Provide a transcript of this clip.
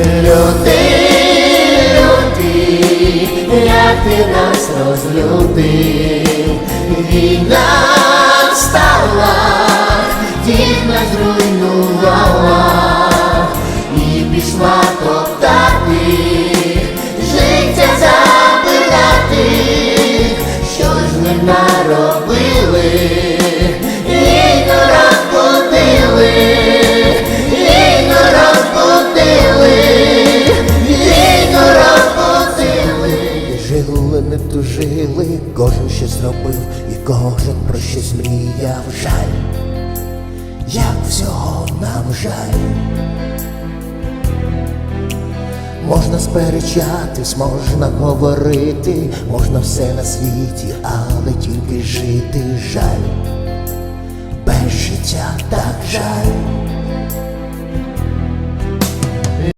Люди, люди, як ти нас розлюбив, війна стала, дім нас зруйнувала, і пішла топтати, життя забирати, що ж ми наробили, Жили, не тужили, кожен щось зробив, і кожен про щось мріяв. Жаль, як всього нам жаль. Можна сперечатись, можна говорити, можна все на світі, але тільки жити жаль. Без життя так жаль.